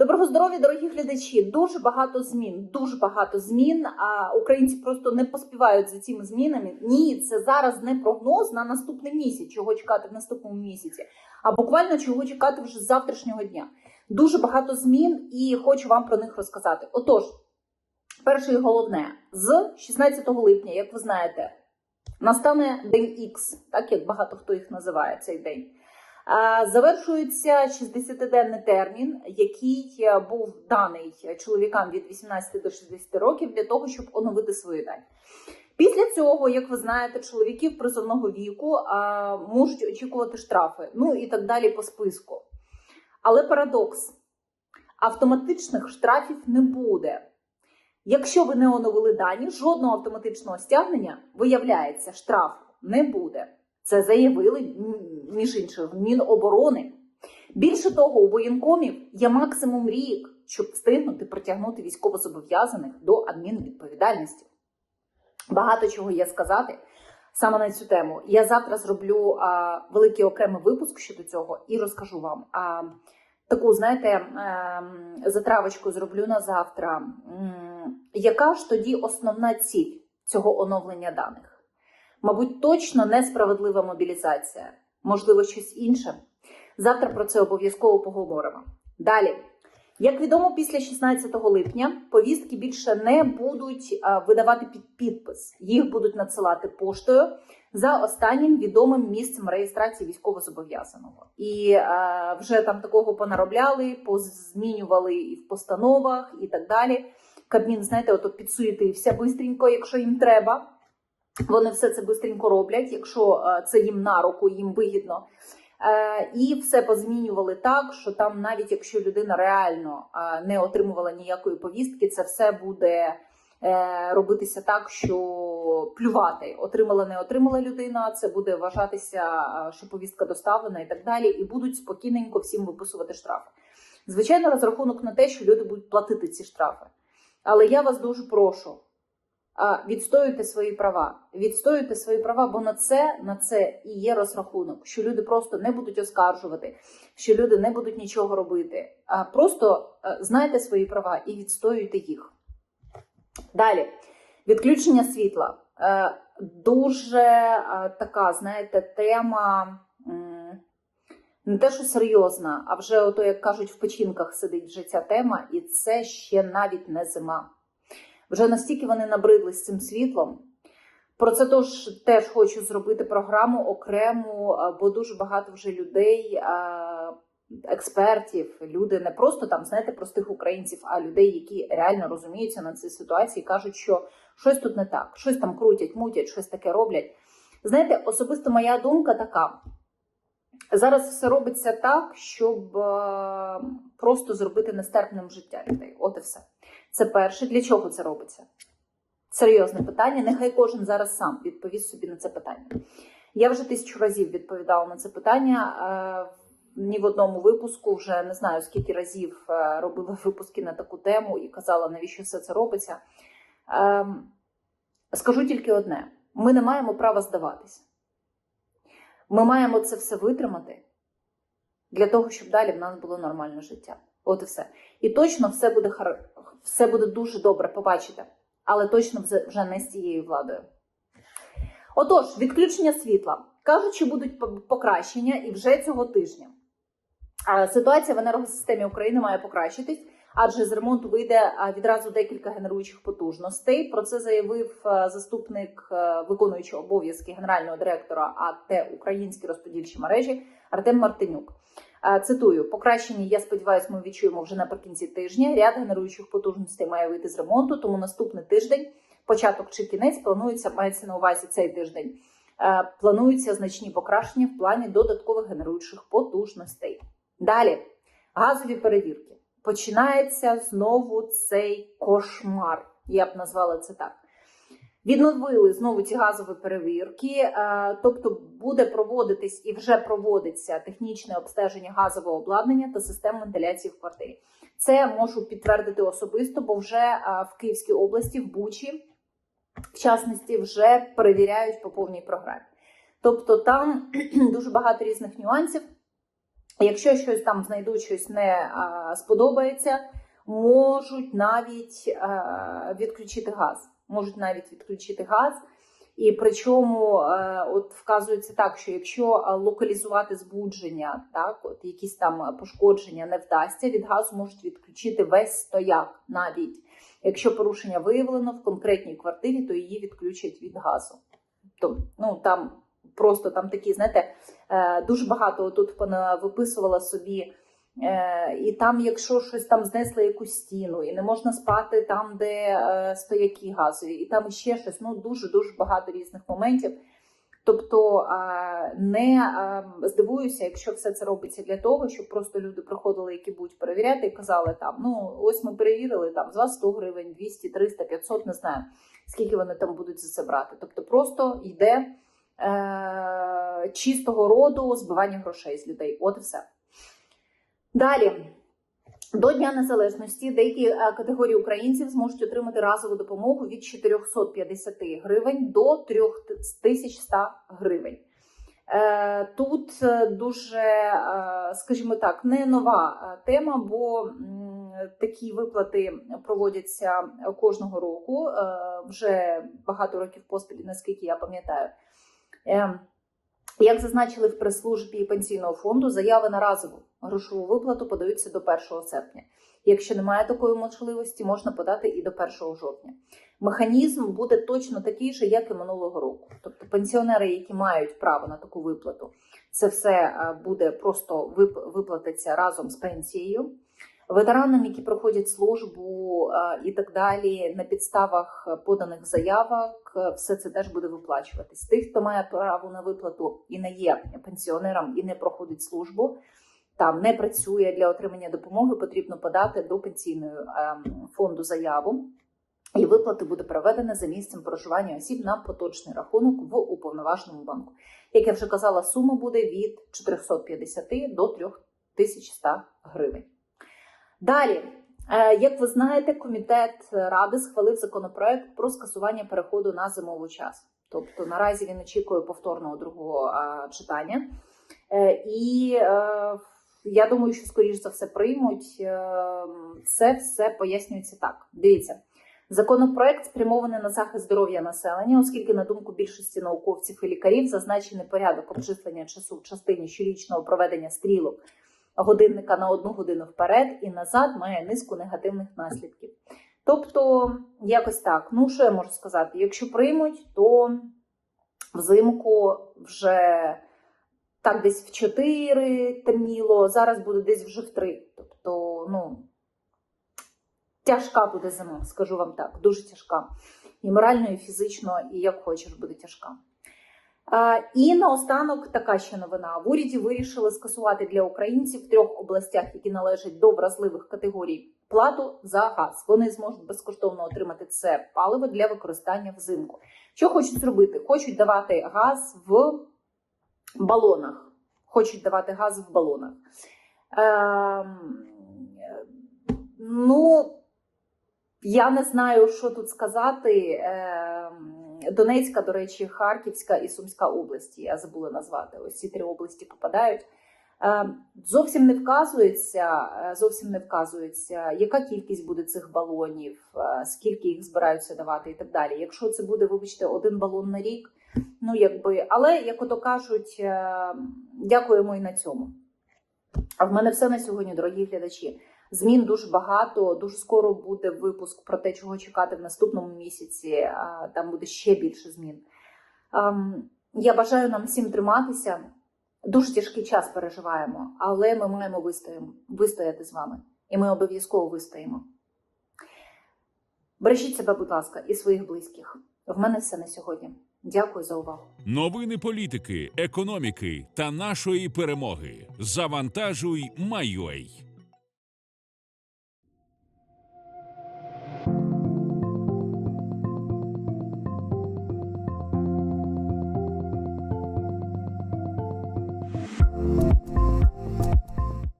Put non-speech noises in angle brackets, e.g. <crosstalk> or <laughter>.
Доброго здоров'я, дорогі глядачі. Дуже багато змін. Дуже багато змін. А українці просто не поспівають за цими змінами. Ні, це зараз не прогноз на наступний місяць, чого чекати в наступному місяці, а буквально чого чекати вже з завтрашнього дня. Дуже багато змін, і хочу вам про них розказати. Отож, перше і головне, з 16 липня, як ви знаєте, настане день Х, так як багато хто їх називає цей день. Завершується 60-денний термін, який е, був даний чоловікам від 18 до 60 років для того, щоб оновити свої дані. Після цього, як ви знаєте, чоловіків призовного віку можуть очікувати штрафи, ну і так далі по списку. Але парадокс: автоматичних штрафів не буде. Якщо ви не оновили дані, жодного автоматичного стягнення, виявляється, штрафу не буде. Це заявили між іншим в Міноборони. Більше того, у воєнкомів є максимум рік, щоб встигнути притягнути військовозобов'язаних до адмінвідповідальності. Багато чого є сказати саме на цю тему. Я завтра зроблю а, великий окремий випуск щодо цього і розкажу вам. А, таку, знаєте, ем, затравочку зроблю на завтра. Яка ж тоді основна ціль цього оновлення даних? Мабуть, точно несправедлива мобілізація, можливо, щось інше. Завтра про це обов'язково поговоримо. Далі, як відомо, після 16 липня повістки більше не будуть видавати під підпис. Їх будуть надсилати поштою за останнім відомим місцем реєстрації військовозобов'язаного. І а, вже там такого понаробляли, позмінювали і в постановах, і так далі. Кабмін, знаєте, ото підсуетився бистренько, якщо їм треба. Вони все це бистренько роблять, якщо е, це їм на руку, їм вигідно. Е, І все позмінювали так, що там, навіть якщо людина реально е, не отримувала ніякої повістки, це все буде робитися так, що плювати. Отримала, не отримала людина, це буде вважатися, що повістка доставлена і так далі, і будуть спокійненько всім виписувати штрафи. Звичайно, розрахунок на те, що люди будуть платити ці штрафи. Але я вас дуже прошу. Відстоюйте свої права. Відстоюйте свої права, бо на це, на це і є розрахунок, що люди просто не будуть оскаржувати, що люди не будуть нічого робити. Просто е, знайте свої права і відстоюйте їх. Далі, відключення світла. Е, Дуже е, така, знаєте, тема не те, що серйозна, а вже ото, як кажуть, в печінках сидить вже ця тема, і це ще навіть не зима. Вже настільки вони набридли з цим світлом. Про це тож теж хочу зробити програму окрему, бо дуже багато вже людей, експертів, люди не просто там, знаєте, простих українців, а людей, які реально розуміються на цій ситуації, кажуть, що щось тут не так, щось там крутять, мутять, щось таке роблять. Знаєте, особисто моя думка така. Зараз все робиться так, щоб просто зробити нестерпним життя людей. От і все. Це перше. Для чого це робиться? Серйозне питання. Нехай кожен зараз сам відповість собі на це питання. Я вже тисячу разів відповідала на це питання. Е, ні в одному випуску вже не знаю скільки разів е, робила випуски на таку тему і казала, навіщо все це робиться. Е, скажу тільки одне: ми не маємо права здаватися. Ми маємо це все витримати для того, щоб далі в нас було нормальне життя. От і все. І точно все буде хар... все буде дуже добре, побачите. Але точно вже- не з цією владою. Отож, відключення світла. Кажуть, що будуть по- покращення і вже цього тижня. Ситуація в енергосистемі України має покращитись, адже з ремонту вийде відразу декілька генеруючих потужностей. Про це заявив заступник виконуючого обов'язки генерального директора АТ Українські розподільчі мережі Артем Мартинюк. Е, Цитую, покращення, я сподіваюся, ми відчуємо вже наприкінці тижня. Ряд генеруючих потужностей має вийти з ремонту, тому наступний тиждень, початок чи кінець, планується, мається на увазі цей тиждень. е, Плануються значні покращення в плані додаткових генеруючих потужностей. Далі газові перевірки. Починається знову цей кошмар. Я б назвала це так. Відновили знову ці газові перевірки, е, тобто буде проводитись і вже проводиться технічне обстеження газового обладнання та систем вентиляції в квартирі. Це можу підтвердити особисто, бо вже е, в Київській області, в Бучі, в частності, вже перевіряють по повній програмі. Тобто там <clears throat> дуже багато різних нюансів. Якщо щось там знайдуть, щось не а, сподобається, можуть навіть відключити газ. Можуть навіть відключити газ. І причому е, от вказується так, що якщо е, локалізувати збудження, так от якісь там пошкодження не вдасться, від газу можуть відключити весь стояк навіть. Якщо порушення виявлено в конкретній квартирі, то її відключать від газу. То, ну там просто там такі, знаєте, е, дуже багато тут виписувала собі. Е, і там, якщо щось там знесли якусь стіну, і не можна спати там, де е, стояки газові, і там ще щось, ну дуже дуже багато різних моментів. Тобто е, не здивуюся, якщо все це робиться для того, щоб просто люди приходили, які будуть перевіряти, і казали там: ну ось ми перевірили там з вас 100 гривень, 200, 300, 500, не знаю скільки вони там будуть за це брати. Тобто, просто йде е, чистого роду збивання грошей з людей. От і все. Далі. До Дня Незалежності деякі е, категорії українців зможуть отримати разову допомогу від 450 гривень до 3100 гривень. Е, Тут е, дуже, скажімо так, не нова тема, бо такі виплати проводяться кожного року, вже багато років поспіль, наскільки я пам'ятаю. Як зазначили в прес-службі пенсійного фонду, заяви на разову грошову виплату подаються до 1 серпня. Якщо немає такої можливості, можна подати і до 1 жовтня. Механізм буде точно такий же, як і минулого року. Тобто пенсіонери, які мають право на таку виплату, це все е, буде просто вип- виплатиться разом з пенсією. Ветеранам, які проходять службу е, і так далі, на підставах поданих заявок, е, все це теж буде виплачуватись. Тих, хто має право на виплату і не є пенсіонером і не проходить службу, там не працює для отримання допомоги, потрібно подати до пенсійного ем, фонду заяву. І виплати буде проведена за місцем проживання осіб на поточний рахунок в уповноваженому банку. Як я вже казала, сума буде від 450 до 3100 гривень. Далі, е, як ви знаєте, комітет ради схвалив законопроект про скасування переходу на зимовий час. Тобто наразі він очікує повторного другого е, читання. Е, І я думаю, що скоріш за все приймуть. Це все пояснюється так. Дивіться. Законопроект спрямований на захист здоров'я населення, оскільки, на думку більшості науковців і лікарів, зазначений порядок обчислення часу в частині щорічного проведення стрілок годинника на одну годину вперед і назад має низку негативних наслідків. Тобто, якось так. Ну, що я можу сказати? Якщо приймуть, то взимку вже так десь в 4 темніло, зараз буде десь вже в 3. Тобто, ну. Тяжка буде зима, скажу вам так, дуже тяжка. І морально, і фізично, і як хочеш, буде тяжка. І наостанок така ще новина: в уряді вирішили скасувати для українців в трьох областях, які належать до вразливих категорій, плату за газ. Вони зможуть безкоштовно отримати це паливо для використання взимку. Що хочуть зробити? Хочуть давати газ в балонах. Хочуть давати газ в балонах. Ем, ну, я не знаю, що тут сказати. Ем, Донецька, до речі, Харківська і Сумська області. Я забула назвати. Ось ці три області попадають. Ем, Зовсім не вказується, е, зовсім не вказується, яка кількість буде цих балонів, е, скільки їх збираються давати і так далі. Якщо це буде, вибачте, один балон на рік, ну якби, але як ото кажуть, е, дякуємо і на цьому. А в мене все на сьогодні, дорогі глядачі. Змін дуже багато. Дуже скоро буде випуск про те, чого чекати в наступному місяці. Там буде ще більше змін. Ем, Я бажаю нам всім триматися. Дуже тяжкий час переживаємо, але ми маємо вистоїмо, вистояти з вами. І ми обов'язково вистоїмо. Бережіть себе, будь ласка, і своїх близьких. В мене все на сьогодні. Дякую за увагу. Новини політики, економіки та нашої перемоги. Завантажуй, Майой.